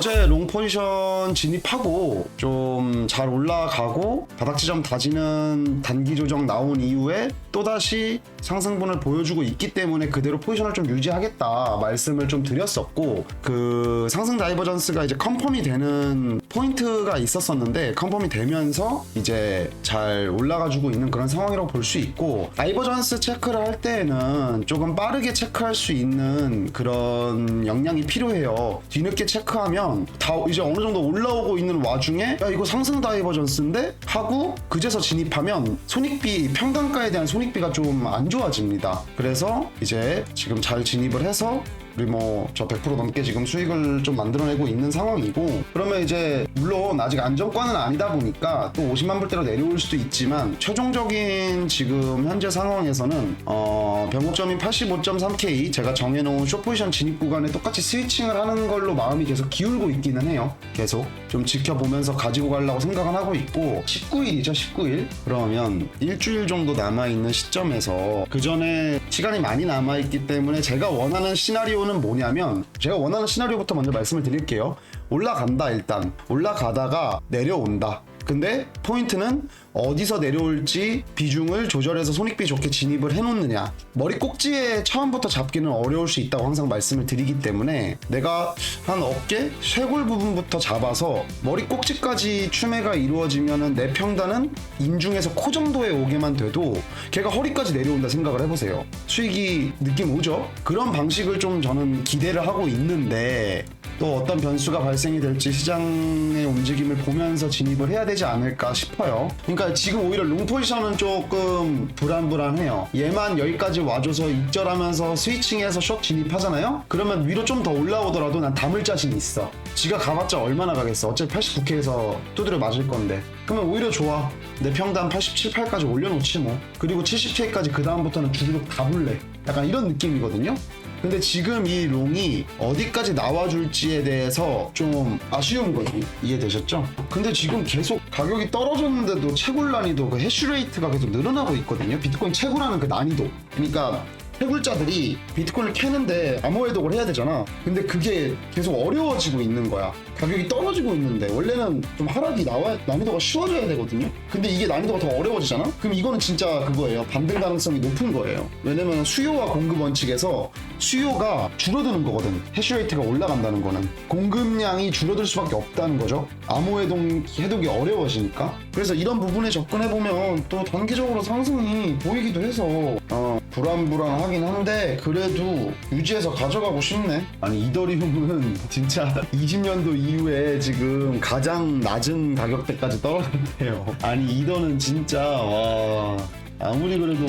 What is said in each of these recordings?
어제 롱 포지션 진입하고 좀 잘 올라가고 바닥 지점 다지는 단기 조정 나온 이후에 또다시 상승분을 보여주고 있기 때문에 그대로 포지션을 좀 유지하겠다 말씀을 좀 드렸었고 그 상승 다이버전스가 이제 컨펌이 되는 포인트가 있었었는데 컨펌이 되면서 이제 잘 올라가주고 있는 그런 상황이라고 볼 수 있고 다이버전스 체크를 할 때에는 조금 빠르게 체크할 수 있는 그런 역량이 필요해요. 뒤늦게 체크하면 다 이제 어느 정도 올라오고 있는 와중에 야 이거 상승 다이버전스인데? 하고 그제서 진입하면 손익비 평단가에 대한 손익비가 좀 안 좋아집니다. 그래서 이제 지금 잘 진입을 해서 뭐 저 100% 넘게 지금 수익을 좀 만들어내고 있는 상황이고 그러면 이제 물론 아직 안정권은 아니다 보니까 또 50만 불대로 내려올 수도 있지만 최종적인 지금 현재 상황에서는 어 변곡점인 85.3K 제가 정해놓은 숏포지션 진입 구간에 똑같이 스위칭을 하는 걸로 마음이 계속 기울고 있기는 해요. 계속 좀 지켜보면서 가지고 가려고 생각은 하고 있고 19일이죠 19일. 그러면 일주일 정도 남아 있는 시점에서 그 전에 시간이 많이 남아 있기 때문에 제가 원하는 시나리오는 뭐냐면 제가 원하는 시나리오부터 먼저 말씀을 드릴게요. 올라간다 일단. 올라가다가 내려온다 근데 포인트는 어디서 내려올지 비중을 조절해서 손익비 좋게 진입을 해놓느냐. 머리 꼭지에 처음부터 잡기는 어려울 수 있다고 항상 말씀을 드리기 때문에 내가 한 어깨 쇄골 부분부터 잡아서 머리 꼭지까지 추매가 이루어지면은 내 평단은 인중에서 코 정도에 오게만 돼도 걔가 허리까지 내려온다 생각을 해보세요. 수익이 느낌 오죠? 그런 방식을 좀 저는 기대를 하고 있는데 또 어떤 변수가 발생이 될지 시장의 움직임을 보면서 진입을 해야 되지 않을까 싶어요. 그러니까 지금 오히려 롱 포지션은 조금 불안불안해요. 얘만 여기까지 와줘서 익절하면서 스위칭해서 숏 진입하잖아요? 그러면 위로 좀 더 올라오더라도 난 담을 자신 있어. 지가 가봤자 얼마나 가겠어. 어차피 89K에서 두드려 맞을 건데. 그러면 오히려 좋아. 내 평단 87, 8까지 올려놓지 뭐. 그리고 70K까지 그 다음부터는 다 불래. 약간 이런 느낌이거든요. 근데 지금 이 롱이 어디까지 나와줄지에 대해서 좀 아쉬운 거지 이해되셨죠? 근데 지금 계속 가격이 떨어졌는데도 채굴 난이도 그 해슈레이트가 계속 늘어나고 있거든요 비트코인 채굴하는 그 난이도 그러니까 해굴자들이 비트코인을 캐는데 암호 해독을 해야 되잖아. 근데 그게 계속 어려워지고 있는 거야. 가격이 떨어지고 있는데 원래는 좀 하락이 나와 난이도가 쉬워져야 되거든요. 근데 이게 난이도가 더 어려워지잖아? 그럼 이거는 진짜 그거예요. 반등 가능성이 높은 거예요. 왜냐면 수요와 공급 원칙에서 수요가 줄어드는 거거든. 해슈레이트가 올라간다는 거는. 공급량이 줄어들 수밖에 없다는 거죠. 암호 해독, 해독이 어려워지니까. 그래서 이런 부분에 접근해 보면 또 단기적으로 상승이 보이기도 해서 어, 불안불안하긴 한데 그래도 유지해서 가져가고 싶네. 아니 이더리움은 진짜 20년도 이후에 지금 가장 낮은 가격대까지 떨어졌대요. 아니 이더는 진짜 와. 아무리 그래도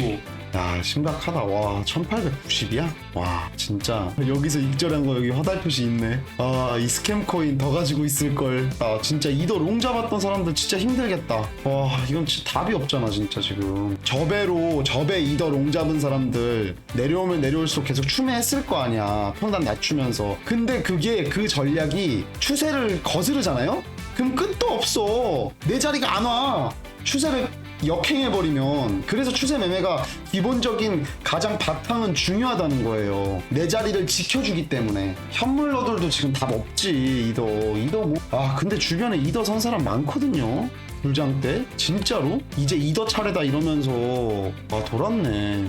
야 심각하다. 와 1890이야? 와 진짜. 여기서 익절한 거 여기 화살 표시 있네. 아 이 스캠 코인 더 가지고 있을걸. 아 진짜 이더 롱 잡았던 사람들 진짜 힘들겠다. 와 이건 진짜 답이 없잖아 진짜 지금. 저배로 저배 이더 롱 잡은 사람들 내려오면 내려올수록 계속 추매했을 거 아니야. 평단 낮추면서. 근데 그게 그 전략이 추세를 거스르잖아요? 그럼 끝도 없어. 내 자리가 안와. 추세를 역행해버리면 그래서 추세 매매가 기본적인 가장 바탕은 중요하다는 거예요. 내 자리를 지켜주기 때문에. 현물러들도 지금 답 없지 이더. 이더 뭐 아 근데 주변에 이더 선 사람 많거든요. 불장 때? 진짜로? 이제 이더 차례다 이러면서. 아 돌았네.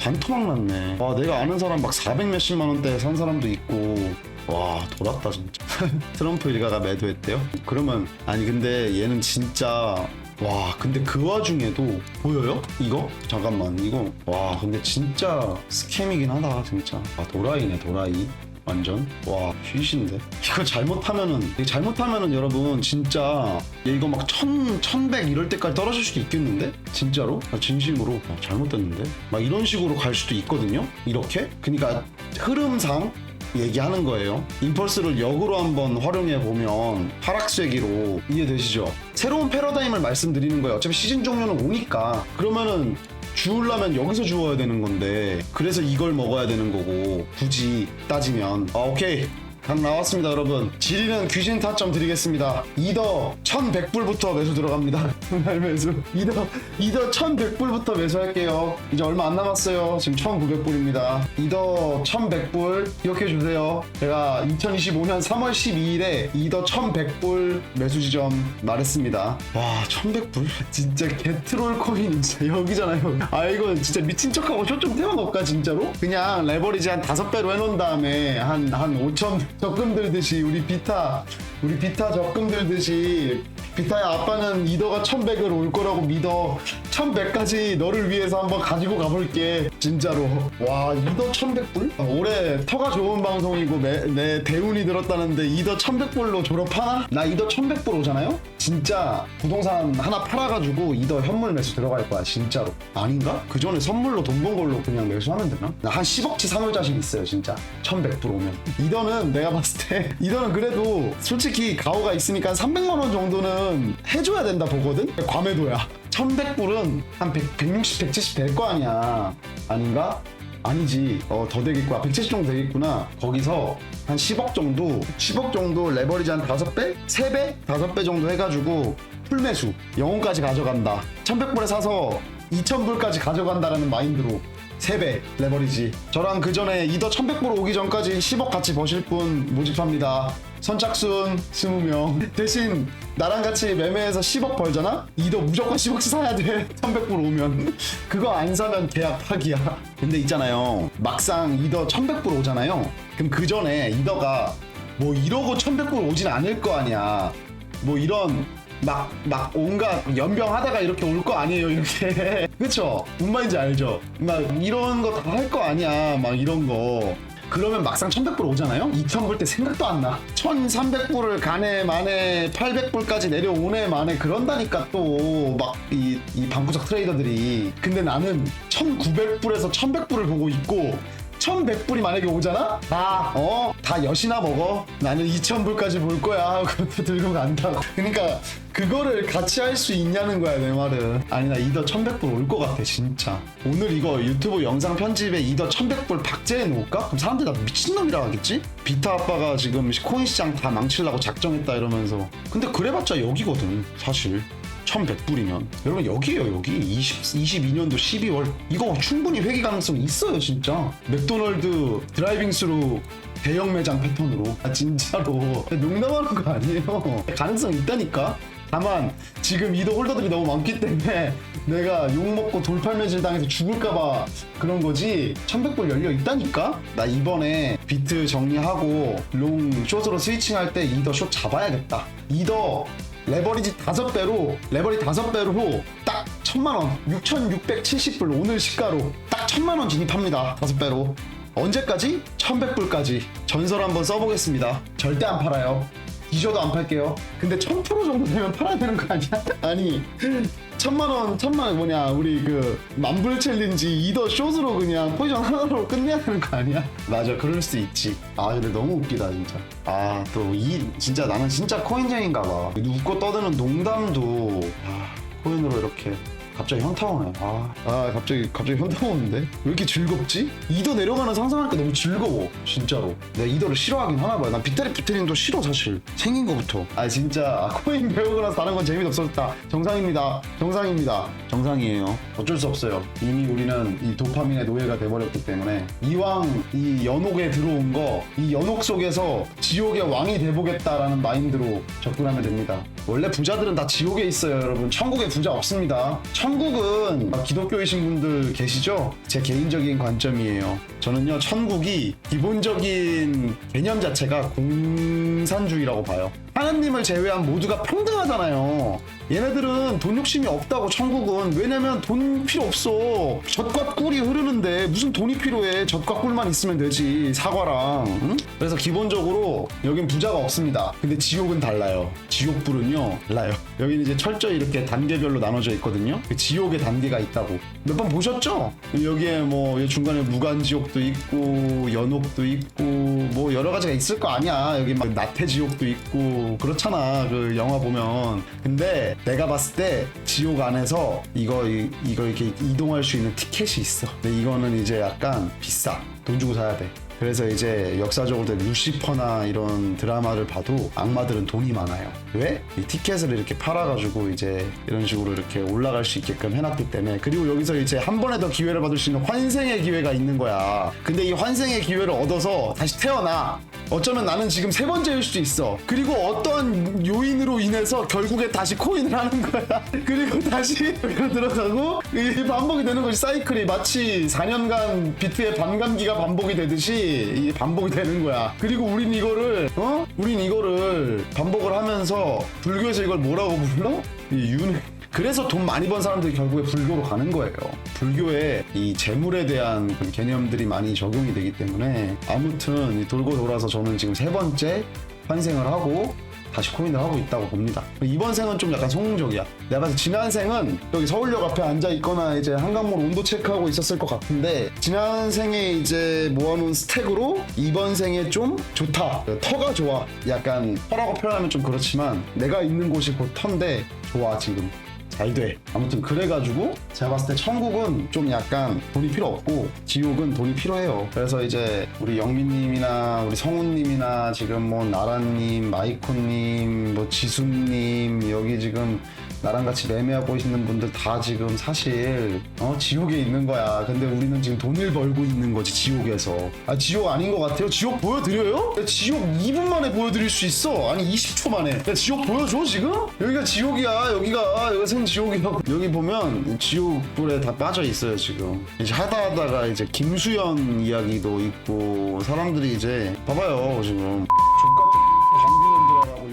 반토막 났네. 와 내가 아는 사람 막 400 몇십만 원대 산 사람도 있고. 와 돌았다 진짜. 트럼프 일가가 매도했대요? 그러면 아니 근데 얘는 진짜 와 근데 그 와중에도 보여요? 이거? 잠깐만 이거 와 근데 진짜 스캠이긴 하다 진짜 아 도라이네 도라이 완전 와 휘신데 이거 잘못하면은 이거 잘못하면은 여러분 진짜 얘 이거 막 천, 천백 이럴 때까지 떨어질 수도 있겠는데? 진짜로? 아, 진심으로 아, 잘못됐는데? 막 이런 식으로 갈 수도 있거든요? 이렇게? 그니까 흐름상 얘기하는 거예요. 임펄스를 역으로 한번 활용해 보면 하락세기로 이해되시죠? 새로운 패러다임을 말씀드리는 거예요. 어차피 시즌 종료는 오니까 그러면은 주우려면 여기서 주워야 되는 건데 그래서 이걸 먹어야 되는 거고 굳이 따지면 아 오케이 각 나왔습니다 여러분. 지리는 귀신 타점 드리겠습니다. 이더 1100불부터 매수 들어갑니다. 날 매수. 이더 이더 1100불부터 매수할게요. 이제 얼마 안 남았어요. 지금 1900불입니다. 이더 1100불 기억해 주세요. 제가 2025년 3월 12일에 이더 1100불 매수 지점 말했습니다. 와 1100불? 진짜 개트롤 코인 진짜 여기잖아요. 아 이거 진짜 미친 척하고 쇼좀 태워놓을까 진짜로? 그냥 레버리지 한 다섯 배로 해놓은 다음에 한 한 5천 적금 들듯이 우리 비타 우리 비타 적금 들듯이 비타야 아빠는 이더가 1100을 올 거라고 믿어 1100까지 너를 위해서 한번 가지고 가볼게 진짜로 와 이더 1100불? 아, 올해 터가 좋은 방송이고 내, 내 대운이 들었다는데 이더 1100불로 졸업하나? 나 이더 1100불 오잖아요? 진짜 부동산 하나 팔아가지고 이더 현물 매수 들어갈 거야 진짜로 아닌가? 그 전에 선물로 돈 번 걸로 그냥 매수하면 되나? 나 한 10억치 사물 자신 있어요 진짜 1100불 오면 이더는 내가 봤을 때 이더는 그래도 솔직히 가오가 있으니까 한 300만원 정도는 해줘야 된다 보거든? 과매도야. 1100불은 한 100, 160, 170 될 거 아니야. 아닌가? 아니지. 어 더 되겠구나. 170 정도 되겠구나. 거기서 한 10억 정도 10억 정도 레버리지 한 5배? 3배? 5배 정도 해가지고 풀매수. 영혼까지 가져간다. 1100불에 사서 2000불까지 가져간다라는 마인드로 3배 레버리지. 저랑 그 전에 이더 1100불 오기 전까지 10억 같이 버실 분 모집합니다 선착순 20명 대신 나랑 같이 매매해서 10억 벌잖아? 이더 무조건 10억씩 사야 돼 1100불 오면 그거 안 사면 계약 파기야 근데 있잖아요 막상 이더 1100불 오잖아요 그럼 그 전에 이더가 뭐 이러고 1100불 오진 않을 거 아니야 뭐 이런 막, 막 온갖 연병하다가 이렇게 올 거 아니에요, 이렇게. 그쵸? 뭔 말인지 알죠? 막 이런 거 다 할 거 아니야, 막 이런 거. 그러면 막상 1100불 오잖아요? 2000불 때 생각도 안 나. 1300불을 가네 만에 800불까지 내려오네 만에 그런다니까 또 막 이 이 방구석 트레이더들이. 근데 나는 1900불에서 1100불을 보고 있고 1100불이 만약에 오잖아? 다, 어? 다 여시나 먹어. 나는 2000불까지 볼 거야. 그것도 들고 간다고. 그러니까 그거를 같이 할 수 있냐는 거야, 내 말은. 아니, 나 이더 1100불 올 것 같아, 진짜. 오늘 이거 유튜브 영상 편집에 이더 1100불 박제해 놓을까? 그럼 사람들 다 미친놈이라 하겠지? 비타 아빠가 지금 코인 시장 다 망치려고 작정했다 이러면서. 근데 그래봤자 여기거든, 사실. 1100불이면. 여러분 여기에요 여기. 20, 22년도 12월. 이거 충분히 회귀 가능성 있어요 진짜. 맥도널드 드라이빙스루 대형 매장 패턴으로. 아 진짜로. 농담하는 거 아니에요. 가능성 있다니까. 다만 지금 이도 홀더들이 너무 많기 때문에 내가 욕먹고 돌팔매질 당해서 죽을까봐 그런 거지. 1100불 열려 있다니까? 나 이번에 비트 정리하고 롱 숏으로 스위칭할 때 이더 숏 잡아야겠다. 이더 레버리지 다섯 배로 레버리 다섯 배로 딱 천만 원 6,670불 오늘 시가로 딱 천만 원 진입합니다. 다섯 배로. 언제까지? 1100불까지. 전설 한번 써보겠습니다. 절대 안 팔아요 뒤져도 안 팔게요 근데 1000% 정도 되면 팔아야 되는 거 아니야? 아니 천만 원, 천만 원 뭐냐 우리 그 만불 챌린지 이더 숏으로 그냥 포지션 하나로 끝내야 되는 거 아니야? 맞아 그럴 수 있지 아 근데 너무 웃기다 진짜 아 또 이 진짜 나는 진짜 코인쟁인가 봐 웃고 떠드는 농담도 아, 코인으로 이렇게 갑자기 현타 오네. 아, 아 갑자기 갑자기 현타 오는데? 왜 이렇게 즐겁지? 이더 내려가는 상상하니까 너무 즐거워 진짜로. 내가 이더를 싫어하긴 하나 봐요. 난 빅테리 부테린도 싫어 사실. 생긴 거부터. 아 진짜. 아, 코인 배우고 나서 다른 건 재미도 없었다. 정상입니다. 정상입니다. 정상이에요. 어쩔 수 없어요. 이미 우리는 이 도파민의 노예가 돼버렸기 때문에 이왕 이 연옥에 들어온 거 이 연옥 속에서 지옥의 왕이 돼보겠다라는 마인드로 접근하면 됩니다. 원래 부자들은 다 지옥에 있어요 여러분. 천국에 부자 없습니다 천국은 기독교이신 분들 계시죠? 제 개인적인 관점이에요 저는요 천국이 기본적인 개념 자체가 공산주의라고 봐요 하나님을 제외한 모두가 평등하잖아요. 얘네들은 돈 욕심이 없다고 천국은. 왜냐면 돈 필요 없어. 젖과 꿀이 흐르는데 무슨 돈이 필요해? 젖과 꿀만 있으면 되지 사과랑 응? 그래서 기본적으로 여긴 부자가 없습니다. 근데 지옥은 달라요. 지옥불은요 달라요. 여기는 이제 철저히 이렇게 단계별로 나눠져 있거든요. 그 지옥의 단계가 있다고. 몇 번 보셨죠? 여기에 뭐 중간에 무간지옥도 있고 연옥도 있고 뭐 여러 가지가 있을 거 아니야. 여기 막 나태지옥도 있고 그렇잖아. 그 영화 보면. 근데 내가 봤을 때 지옥 안에서 이거 이- 이거 이렇게 이동할 수 있는 티켓이 있어. 근데 이거는 이제 약간 비싸. 돈 주고 사야 돼 그래서 이제 역사적으로 루시퍼나 이런 드라마를 봐도 악마들은 돈이 많아요. 왜? 이 티켓을 이렇게 팔아가지고 이제 이런 식으로 이렇게 올라갈 수 있게끔 해놨기 때문에 그리고 여기서 이제 한 번에 더 기회를 받을 수 있는 환생의 기회가 있는 거야. 근데 이 환생의 기회를 얻어서 다시 태어나. 어쩌면 나는 지금 세 번째일 수도 있어. 그리고 어떤 요인으로 인해서 결국에 다시 코인을 하는 거야. 그리고 다시 여기로 들어가고 이 반복이 되는 거지. 사이클이 마치 4년간 비트의 반감기가 반복이 되듯이 이게 반복이 되는 거야. 그리고 우린 이거를 어? 우린 이거를 반복을 하면서 불교에서 이걸 뭐라고 불러? 이 윤회. 그래서 돈 많이 번 사람들이 결국에 불교로 가는 거예요. 불교에 이 재물에 대한 그 개념들이 많이 적용이 되기 때문에 아무튼 이 돌고 돌아서 저는 지금 세 번째 환생을 하고 다시 코인을 하고 있다고 봅니다. 이번 생은 좀 약간 성공적이야. 내가 봤을 때 지난 생은 여기 서울역 앞에 앉아 있거나 이제 한강물 온도 체크하고 있었을 것 같은데 지난 생에 이제 모아놓은 스택으로 이번 생에 좀 좋다. 터가 좋아. 약간 터라고 표현하면 좀 그렇지만 내가 있는 곳이 곧 터인데 좋아 지금. 잘 돼. 아무튼 그래가지고 제가 봤을 때 천국은 좀 약간 돈이 필요 없고 지옥은 돈이 필요해요. 그래서 이제 우리 영민님이나 우리 성훈님이나 지금 뭐 나라님, 마이코님, 뭐 지수님 여기 지금 나랑 같이 매매하고 있는 분들 다 지금 사실 어 지옥에 있는 거야. 근데 우리는 지금 돈을 벌고 있는 거지 지옥에서. 아 지옥 아닌 것 같아요. 지옥 보여드려요? 야, 지옥 2분 만에 보여드릴 수 있어. 아니 20초 만에. 야, 지옥 보여줘 지금? 여기가 지옥이야. 여기가 여기가 생 지옥이야. 여기 보면 지옥 불에 다 빠져 있어요 지금. 이제 하다 하다가 이제 김수현 이야기도 있고 사람들이 이제 봐봐요 지금.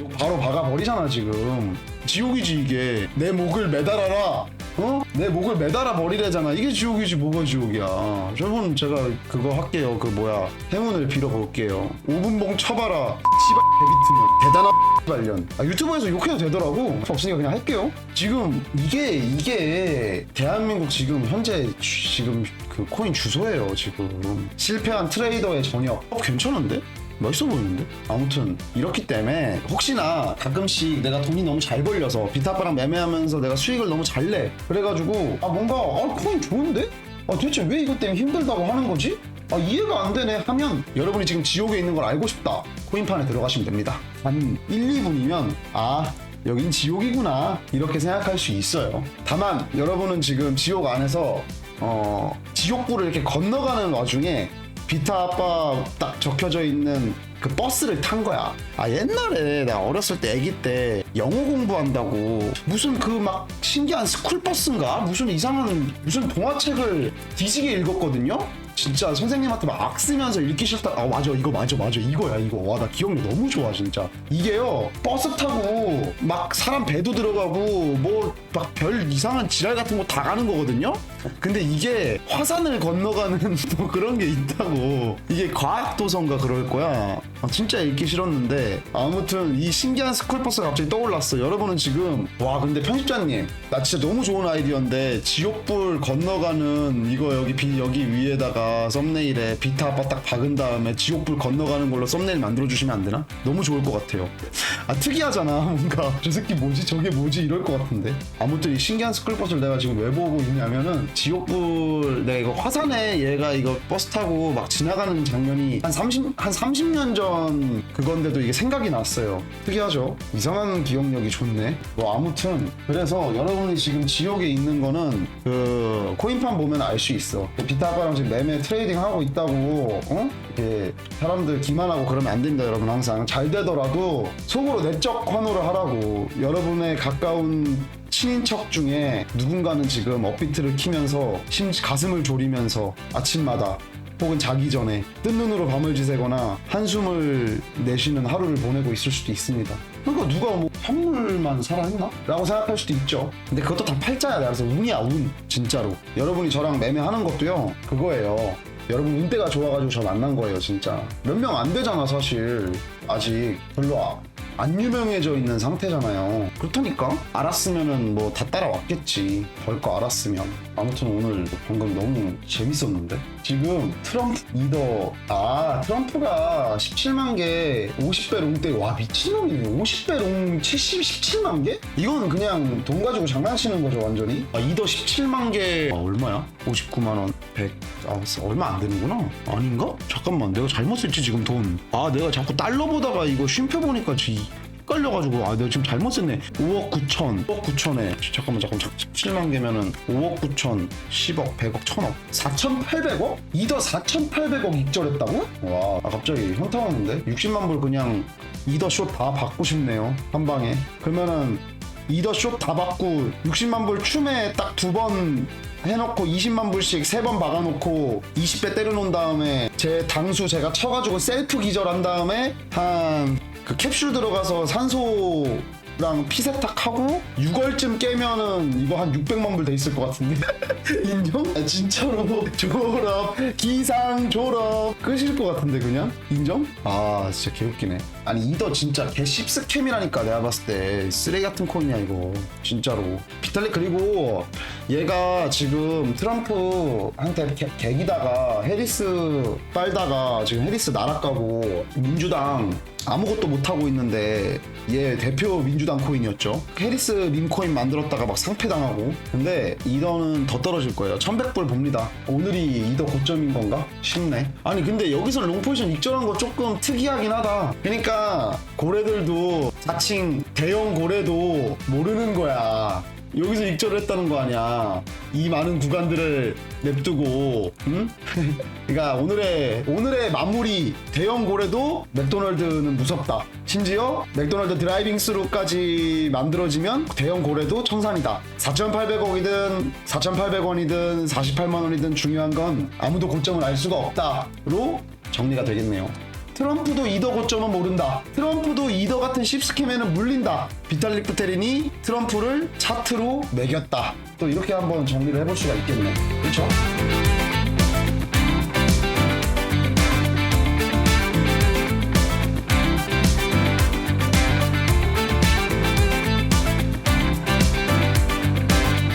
바로 박아버리잖아 지금 지옥이지 이게. 내 목을 매달아라. 어? 내 목을 매달아 버리래잖아. 이게 지옥이지 뭐가 지옥이야. 저분 제가 그거 할게요. 그 뭐야. 행운을 빌어볼게요. 5분봉 쳐봐라. 씨발 데비트면 대단한 발년 아, 유튜브에서 욕해도 되더라고. 없으니까 그냥 할게요. 지금 이게 이게 대한민국 지금 현재 주- 지금 그 코인 주소예요 지금. 실패한 트레이더의 저녁 어 괜찮은데? 멋있어 보이는데? 아무튼 이렇기 때문에 혹시나 가끔씩 내가 돈이 너무 잘 벌려서 비타빠랑 매매하면서 내가 수익을 너무 잘 내. 그래가지고 아 뭔가 아 코인 좋은데? 아 도대체 왜 이것 때문에 힘들다고 하는 거지? 아 이해가 안 되네 하면 여러분이 지금 지옥에 있는 걸 알고 싶다. 코인판에 들어가시면 됩니다. 한 1, 2분이면 아 여긴 지옥이구나 이렇게 생각할 수 있어요. 다만 여러분은 지금 지옥 안에서 어 지옥불을 이렇게 건너가는 와중에 비타 아빠 딱 적혀져 있는 그 버스를 탄 거야. 아 옛날에 나 어렸을 때 아기 때 영어 공부한다고 무슨 그 막 신기한 스쿨 버스인가 무슨 이상한 무슨 동화책을 뒤지게 읽었거든요. 진짜 선생님한테 막 악 쓰면서 읽기 싫다. 아 맞아 이거 맞아 맞아 이거야 이거 와 나 기억력 너무 좋아 진짜. 이게요 버스 타고 막 사람 배도 들어가고 뭐 막 별 이상한 지랄 같은 거 다 가는 거거든요. 근데 이게 화산을 건너가는 뭐 그런 게 있다고 이게 과학 도서인가 그럴 거야. 아, 진짜 읽기 싫었는데 아무튼 이 신기한 스쿨버스가 갑자기 떠올랐어. 여러분은 지금 와 근데 편집자님 나 진짜 너무 좋은 아이디어인데 지옥불 건너가는 이거 여기 비 여기 위에다가 썸네일에 비타 아빠 딱 박은 다음에 지옥불 건너가는 걸로 썸네일 만들어 주시면 안 되나? 너무 좋을 것 같아요. 아 특이하잖아. 뭔가 저 새끼 뭐지 저게 뭐지? 이럴 것 같은데. 아무튼 이 신기한 스쿨버스를 내가 지금 왜 보고 있냐면은 지옥불 내가 이거 화산에 얘가 이거 버스 타고 막 지나가는 장면이 한 30, 한 30년 전 그건데도 이게 생각이 났어요. 특이하죠? 이상한 기억력이 좋네. 뭐 아무튼 그래서 여러분이 지금 지옥에 있는 거는 그 코인판 보면 알 수 있어. 비타바랑 지금 매매 트레이딩 하고 있다고 어? 이렇게 사람들 기만하고 그러면 안 됩니다 여러분 항상 잘 되더라도 속으로 내적 환호를 하라고 여러분의 가까운 친인척 중에 누군가는 지금 업비트를 키면서 심 가슴을 졸이면서 아침마다 혹은 자기 전에 뜬 눈으로 밤을 지새거나 한숨을 내쉬는 하루를 보내고 있을 수도 있습니다. 그러니까 누가 뭐 선물만 살아있나? 라고 생각할 수도 있죠. 근데 그것도 다 팔자야. 그래서 운이야, 운. 진짜로. 여러분이 저랑 매매하는 것도요, 그거예요. 여러분 운대가 좋아가지고 저 만난 거예요, 진짜. 몇 명 안 되잖아, 사실. 아직. 별로 아, 안 유명해져 있는 상태잖아요. 그렇다니까 알았으면은 뭐 다 따라왔겠지. 벌거 알았으면. 아무튼 오늘 방금 너무 재밌었는데 지금 트럼프 리더 아 트럼프가 17만 개 50배 롱때 와 미친놈이네 50배 롱 70, 17만 개? 이건 그냥 돈 가지고 장난치는 거죠 완전히 아 이더 17만 개 아, 얼마야? 59만 원 100. 아 얼마 안 되는구나 아닌가? 잠깐만 내가 잘못 썼지 지금 돈 아 내가 자꾸 달러 보다가 이거 쉼표 보니까 지 헷갈려가지고. 아 내가 지금 잘못 썼네. 5억 9천. 5억 9천에 잠깐만 잠깐만. 17만 개면은 5억 9천 10억 100억 1000억. 4,800억? 이더 4,800억 익절했다고? 와 아, 갑자기 현타 왔는데? 60만 불 그냥 이더 숏다 받고 싶네요 한 방에. 그러면은 이더 숏다 받고 60만 불 춤에 딱 두 번 해놓고 20만 불씩 세 번 박아놓고 20배 때려놓은 다음에 제 당수 제가 쳐가지고 셀프 기절한 다음에 한 그 캡슐 들어가서 산소랑 피 세탁하고 6월쯤 깨면은 이거 한 600만 불 돼 있을 것 같은데. 인정? 아, 진짜로? 졸업. 기상 졸업. 끄실 것 같은데 그냥? 인정? 아 진짜 개웃기네 아니 이더 진짜 개 씹 스캠이라니까 내가 봤을 때. 쓰레기 같은 코인이야 이거. 진짜로. 비탈리 그리고 얘가 지금 트럼프한테 개, 개기다가 해리스 빨다가 지금 해리스 나락가고 민주당 아무것도 못하고 있는데 얘 대표 민주당 코인이었죠. 해리스 밈코인 만들었다가 막 상패당하고. 근데 이더는 더 떨어질 거예요. 1100불 봅니다. 오늘이 이더 고점인 건가? 싶네. 아니 근데 여기서 롱포지션 익절한 거 조금 특이하긴 하다. 그러니까 고래들도 자칭 대형 고래도 모르는 거야 여기서 익절을 했다는 거 아니야. 이 많은 구간들을 냅두고, 응? 그러니까 오늘의 오늘의 마무리 대형 고래도 맥도날드는 무섭다. 심지어 맥도날드 드라이빙 스루까지 만들어지면 대형 고래도 청산이다. 4,800억이든 4,800원이든 48만 원이든 중요한 건 아무도 고점을 알 수가 없다로 정리가 되겠네요. 트럼프도 이더 고점은 모른다. 트럼프도 이더 같은 씹스캠에는 물린다. 비탈릭 부테린이 트럼프를 차트로 매겼다. 또 이렇게 한번 정리를 해볼 수가 있겠네. 그렇죠?